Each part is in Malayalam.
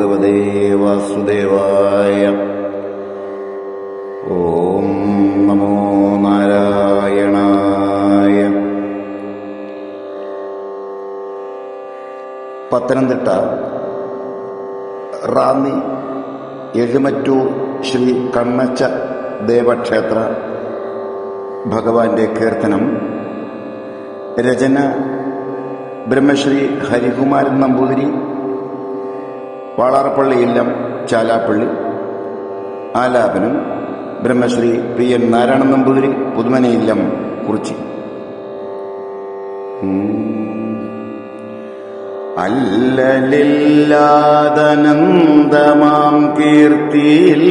ഭഗവതേ വാസുദേവായ. ഓം നമോ നാരായണായ. പത്തനംതിട്ട റാന്നി എഴുമറ്റൂർ ശ്രീ കണ്ണച്ച ദേവക്ഷേത്ര ഭഗവാന്റെ കീർത്തനം. രചന ബ്രഹ്മശ്രീ ഹരികുമാരൻ നമ്പൂതിരി. വാളാറപ്പള്ളി ഇല്ലം ചാലാപ്പള്ളി ആലാപനം ബ്രഹ്മശ്രീ പി എൻ നാരായണൻ നമ്പൂതിരി പുതുമന ഇല്ലം കുറിച്ചി. അല്ലലില്ലാതനന്ദമാം കീർത്തിയിൽ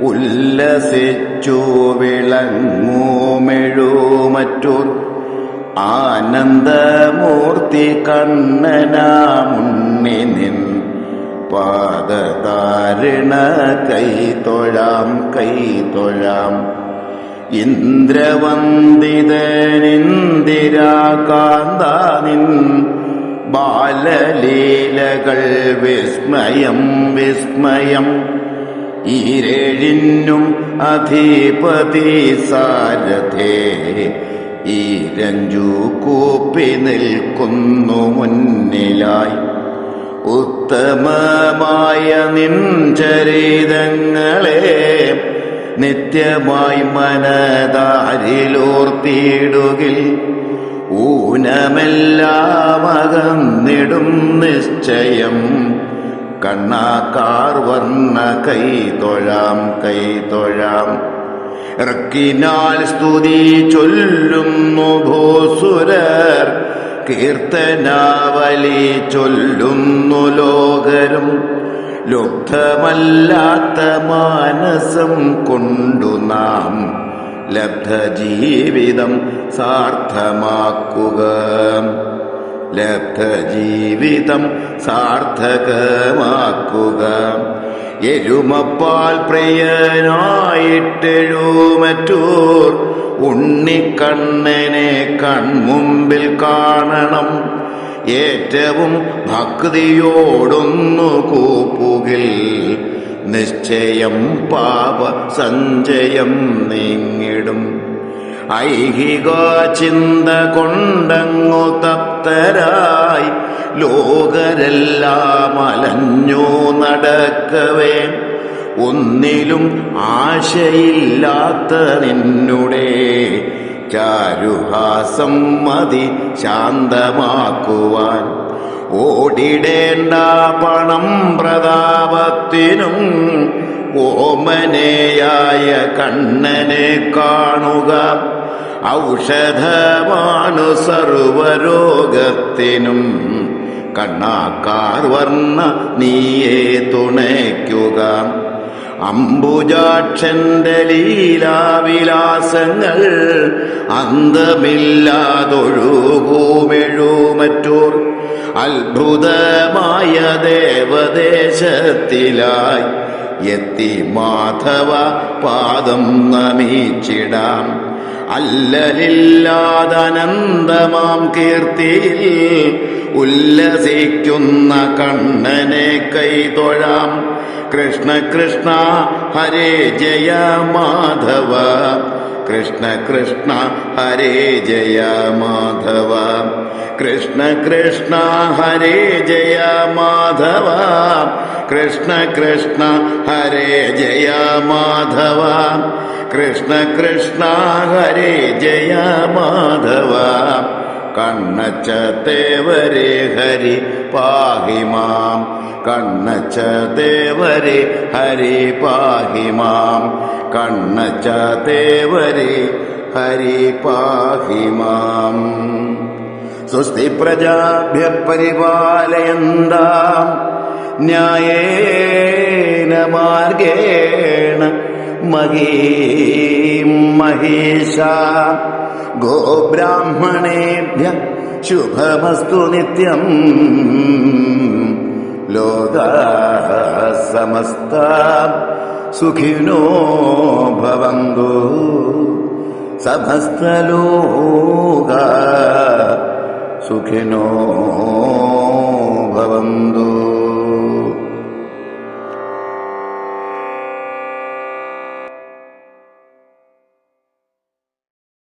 ഉല്ലസിച്ചു വിളങ്ങൂമെഴുമറ്റൂർ ആനന്ദമൂർത്തി കണ്ണനാമുണ്ണി നിൻ പാദതാരിണ കൈതൊഴാം കൈതൊഴാം ഇന്ദ്രവന്ദിതനിന്ദിരാകാന്താനിൻ ബാലലീലകൾ വിസ്മയം വിസ്മയം. ഈരേഴിനും അധിപതി സാരഥേ ഈരഞ്ചു കൂപ്പി നിൽക്കുന്നു മുന്നിലായി. ഉത്തമമായ നിൻ ചരിതങ്ങളെ നിത്യമായി മനതാരിലോർത്തിയിടുകിൽ ഊനമെല്ലാം അകന്നിടും നിശ്ചയം. കണ്ണാക്കാർ വർണ കൈ തൊഴാം. ഇറക്കിനാൽ സ്തുതി ചൊല്ലുന്നു ഭൂസുരർ. കീർത്തനാവലി ചൊല്ലുന്നു ലോകരും. ലുബ്ധമല്ലാത്ത മാനസം കൊണ്ടു നാം ലബ്ധ ജീവിതം സാർത്ഥമാക്കുക. ലബ്ധ ജീവിതം സാർത്ഥകമാക്കുക. എരുമപ്പാൽ പ്രിയനായിട്ടെഴുമറ്റൂർ ഉണ്ണിക്കണ്ണനെ കൺമുമ്പിൽ കാണണം. ഏറ്റവും ഭക്തിയോടൊന്നു കൂപ്പുകിൽ നിശ്ചയം പാപ സഞ്ചയം നീങ്ങിടും. ഐഹിക ചിന്ത കൊണ്ടങ്ങു തപ്തരായി ലോകരെല്ലാം അലഞ്ഞു നടക്കവേ. ഒന്നിലും ആശയില്ലാത്ത നിന്നുടെ ചാരുഹാസം മതി ശാന്തമാക്കുവാൻ. ഓടിടേണ്ട പണം പ്രതാപത്തിനും ഓമനെയായ കണ്ണനെ കാണുക. ഔഷധമാണു സർവരോഗത്തിനും കണ്ണാക്കാർ വർണ നീയെ തുണയ്ക്കുക. അംബുജാക്ഷന്റെ ലീലാവിലാസങ്ങൾ അന്തമില്ലാതൊഴുകൂമെഴുമറ്റൂർ. അത്ഭുതമായ ദേവദേശത്തിലായി എത്തി മാധവ പാദം നമിച്ചിടാം. അല്ലലില്ലാതനന്ദമാം കീർത്തിയിൽ ഉല്ലസിക്കുന്ന കണ്ണനെ കൈതൊഴാം കൃഷ്ണ കൃഷ്ണ ഹരേ ജയ മാധവ. കൃഷ്ണ കൃഷ്ണ ഹരേ ജയ മാധവ. കൃഷ്ണ കൃഷ്ണ ഹരേ ജയ മാധവ. കൃഷ്ണ കൃഷ്ണ ഹരേ ജയ മാധവ. കൃഷ്ണ കൃഷ്ണ ഹരേ ജയ മാധവ. കണ്ണച്ച തേവരെ ഹരി പാഹിമാം കണ്ണച്ച തേവരെ ഹരി പാഹിമാം കണ്ണച്ച തേവരെ ഹരി പാഹിമാം സ്വസ്തി പ്രജാഭ്യ പരിപാലയന്താം न्यायेन मार्गेण महीं महिषा। गोब्राह्मणेभ्य शुभमस्तु नित्यम् लोकाः समस्ता सुखिनो भवन्तु। समस्तलोका सुखिनो